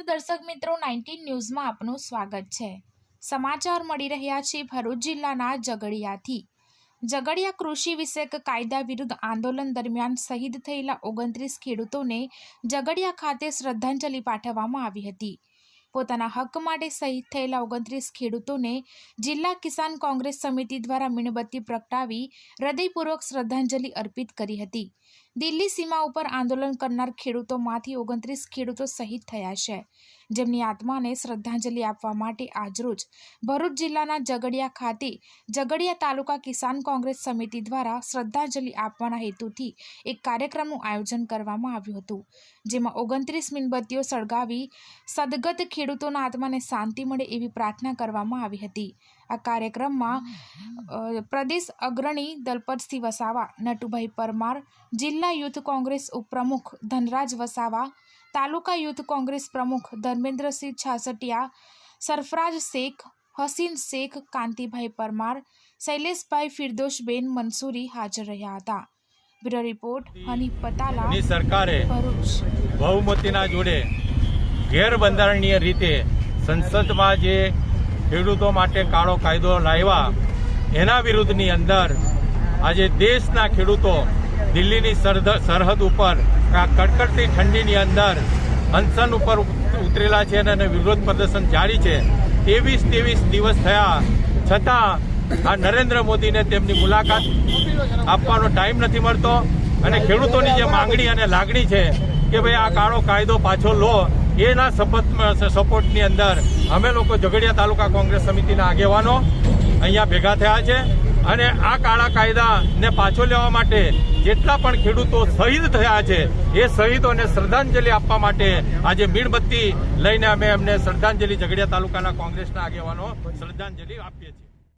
દર્શક મિત્રો, નાઇન્ટીન ન્યૂઝમાં આપનું સ્વાગત છે. સમાચાર મળી રહ્યા છે ભરૂચ જિલ્લાના ઝઘડિયાથી. ઝઘડિયા કૃષિ વિષયક કાયદા વિરુદ્ધ આંદોલન દરમિયાન શહીદ થયેલા ઓગણત્રીસ ખેડૂતોને ઝઘડિયા ખાતે શ્રદ્ધાંજલિ પાઠવવામાં આવી હતી. પોતાના હક માટે શહીદ થયેલા ઓગણત્રીસ ખેડૂતોને જિલ્લા કિસાન કોંગ્રેસ સમિતિ દ્વારા મીણબત્તી પ્રગટાવી હૃદયપૂર્વક શ્રદ્ધાંજલિ અર્પિત કરી હતી. દિલ્હી સીમા ઉપર આંદોલન કરનાર ખેડૂતોમાંથી ઓગણત્રીસ ખેડૂતો શહીદ થયા છે. જેમની આત્માને શ્રદ્ધાંજલિ આપવા માટે આજરોજ ભરૂચ જિલ્લાના જગડિયા ખાતે ઝઘડિયા તાલુકા કિસાન કોંગ્રેસ સમિતિ દ્વારા શ્રદ્ધાંજલિ આપવાના હેતુથી એક કાર્યક્રમનું આયોજન કરવામાં આવ્યું હતું, જેમાં ઓગણત્રીસ મીણબત્તીઓ સળગાવી સદગત ખેડૂતોના આત્માને શાંતિ મળે એવી પ્રાર્થના કરવામાં આવી હતી. આ કાર્યક્રમમાં પ્રદેશ અગ્રણી દલપતસિંહ વસાવા, નટુભાઈ પરમાર, જિલ્લા યુથ કોંગ્રેસ ઉપપ્રમુખ ધનરાજ વસાવા તાલુકા યુથ કોંગ્રેસ પ્રમુખ ધર્મેન્દ્રસિંહ છાસટિયા સરફરાજ શેખ હસીન શેખ કાંતિભાઈ પરમાર શૈલેષભાઈ ફિરદોશબેન મંસૂરી હાજર રહ્યા હતા. બ્યુરો રિપોર્ટ હનીફ પતાલા ની સરકારે બહુમતીના જોડે ગેરબંધારણીય રીતે સંસદમાં જે ખેડૂતો માટે કાળો કાયદો લાવ્યા એના વિરુદ્ધની અંદર આજે દેશના ખેડૂતો દિલ્હીની સરહદ ઉપર કડકડતી ઠંડીની અંદર અનશન ઉપર ઉતરેલા છે અને વિરોધ પ્રદર્શન જારી છે. ત્રેવીસ ત્રેવીસ દિવસ થયા. છતાં આ નરેન્દ્ર મોદીને તેમની મુલાકાત આપવાનો ટાઈમ નથી મળતો અને ખેડૂતોની જે માંગણી અને લાગણી છે કે ભાઈ આ કાળો કાયદો પાછો લો, એના સપોર્ટ સપોર્ટની અંદર અમે લોકો ઝઘડિયા તાલુકા કોંગ્રેસ સમિતિના આગેવાનો અહીંયા ભેગા થયા છે. અને આ કાળા કાયદાને પાછો લેવા માટે જેટલા પણ ખેડૂતો શહીદ થયા છે, એ શહીદોને શ્રદ્ધાંજલિ આપવા માટે આજે મીણબત્તી લઈને અમે એમને શ્રદ્ધાંજલિ ઝઘડિયા તાલુકાના કોંગ્રેસના આગેવાનો શ્રદ્ધાંજલિ આપીએ છીએ.